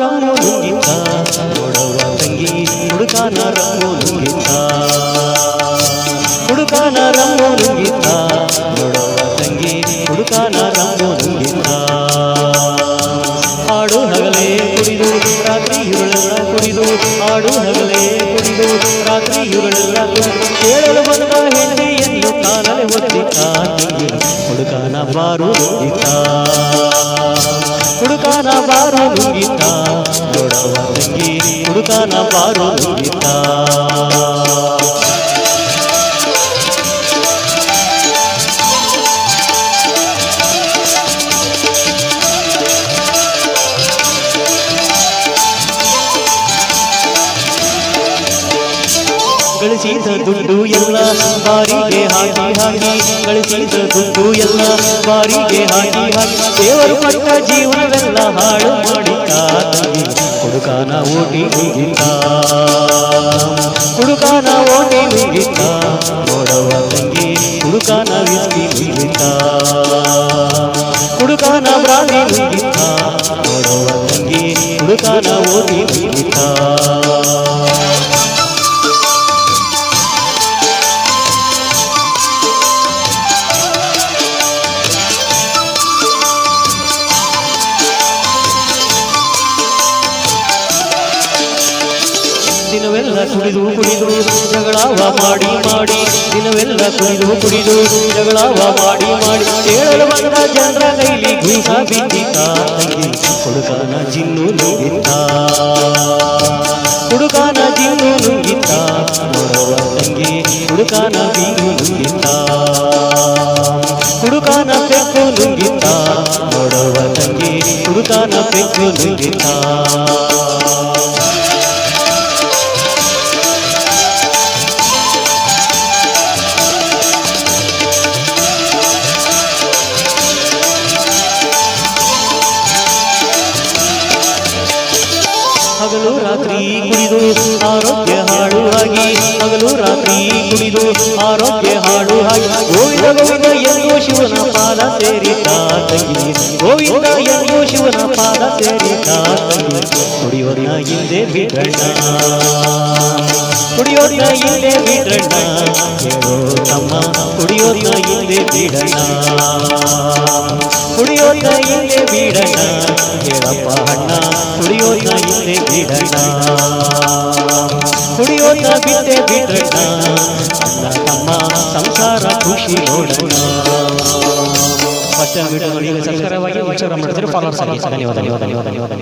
Rum ನುಂಗಿದ್ದ ನೋಡವ ತಂಗಿ ಹುಡುಗಾನ rum ನುಂಗಿಂತ ಹುಡುಗಾನ rum ನುಂಗಿಂತ ನೋಡವ ತಂಗಿ ಹುಡುಗಾನ ರಮ್ಮು ನುಂಗಿಂತ ಆಡು ಹಗಲೇ ಕುಡಿದು ರಾತ್ರಿ ಇವಳೆಲ್ಲ ಕುಡಿದು ಆಡು ಹಗಲೇ ಕುಡಿದು ರಾತ್ರಿ ಇವಳೆಲ್ಲ ಕೇಳಲು ಬಂದ ಹೆಣ್ಣೆಯನ್ನು ಹೊತ್ತಿ ಒಲಿದ ಹುಡುಗಾನ ಬಾರು ನುಂಗಿದ್ದ ಹುಡುಕಾನ ಬಾರು ನುಂಗಿತ ನೋಡವ ತಂಗಿ ಹುಡುಕಾನ ಬಾರು ನುಂಗಿತ ಗಳಿಸಿದ ದುಡ್ಡು ಎಲ್ಲ ಬಾರಿಗೆ ಹಾಕಿ ಹಾಕಿ ಗಳಿಸಿದ ದುಡ್ಡು ಎಲ್ಲ ಬಾರಿಗೆ ಹಾಕಿ ಹಾಕಿ ದೇವರು ಕೊಟ್ಟ ಜೀವನವೆಲ್ಲ ಹಾಳು ಮಾಡಿದ ಹುಡುಗನ ಓಡಿ ಓಟಿ ಹುಡುಗನ ಓಡಿ ಮುಗಿತ ನೋಡವ ತಂಗಿ, ಹುಡುಗನ ವಿಸ್ತಿ ಮುಗಿತ ಹುಡುಗನ ಬ್ರಾಂಡಿ ಮುಗಿತ ನೋಡವ ತಂಗಿ, ಹುಡುಗನ ಓಡಿ ಮುಗಿತ ದಿನವೆಲ್ಲ ಕುಡಿದು ಕುಡಿದು ಜಗಳವ ಮಾಡಿ ಮಾಡಿ. ದಿನವೆಲ್ಲ ಕುಡಿದು ಕುಡಿದು ಜಗಳವ ಮಾಡಿ ಮಾಡಿ. ಕೇಳಲು ಬಂದ ಜನರ ಕೈಲಿ ಗೂಸ ಬಿದ್ದಿತ ಹುಡುಗನ ಜಿನ್ನು ನುಂಗಿತ್ತ ಹುಡುಗನ ಜಿನ್ನು ನುಂಗಿತ್ತ ನೋಡವ ತಂಗಿ ಹುಡುಗನ ಬೀರು ನುಂಗಿತ್ತ ಹುಡುಗನ ಪೆಕ್ಕು ನುಂಗಿತ್ತ ನೋಡವ ತಂಗಿ ಹುಡುಗನ ಪೆಕ್ಕು ನುಂಗಿತ್ತ ಹಗಲು ರಾತ್ರಿ ಕುಡಿದು ಆರೋಗ್ಯ ಹಾಡು ಆಗಿ ಹಗಲು ರಾತ್ರಿ ಕುಡಿದು ಆರೋಗ್ಯ ಹಾಡು ಆಗಿ ಗೋವಿಂದ ಗೋವಿಂದ ಎಲ್ಲೋ ಶಿವನ ಪಾದ ಸೇರಿದ ತಂಗಿ ಗೋವಿಂದ ಎಲ್ಲೋ ಶಿವನ ಪಾದ ಸೇರಿದ ತಂಗಿ ಕುಡಿಯೋದನ್ನ ಹಿಂದೆ ಬಿಡಣ್ಣ? ಕುಡಿಯೋದನ್ನ ಹಿಂದೆ ಬಿಡಣ್ಣ? ಹೇಳೋ ತಮ್ಮ ಕುಡಿಯೋದನ್ನ ಹಿಂದೆ ಬಿಡಣ್ಣ ಕುಡಿಯೋದನ್ನ ಹಿಂದೆ ಬಿಡಣ್ಣ ಹೇಳಪ್ಪ ಅಣ್ಣ ಕುಡಿಯೋದನ್ನ ಹಿಂದೆ ಬಿಡಣ್ಣ ಕುಡಿಯೋದನ್ನ ಬಿಟ್ಟೆ ಅಣ್ಣ ತಮ್ಮ ಸಂಸಾರ ಖುಷಿ ನೋಡೋಣ ಫಸ್ಟ್ ವಿಡಿಯೋ ನೋಡಿ ಸಬ್ಸ್ಕ್ರೈಬ್ ಆಗಿ ಮಾಡಿದ್ರೆ ಫಾಲೋವರ್ಸ್ ಆಗಿ ಧನ್ಯವಾದ ಧನ್ಯವಾದ ಧನ್ಯವಾದ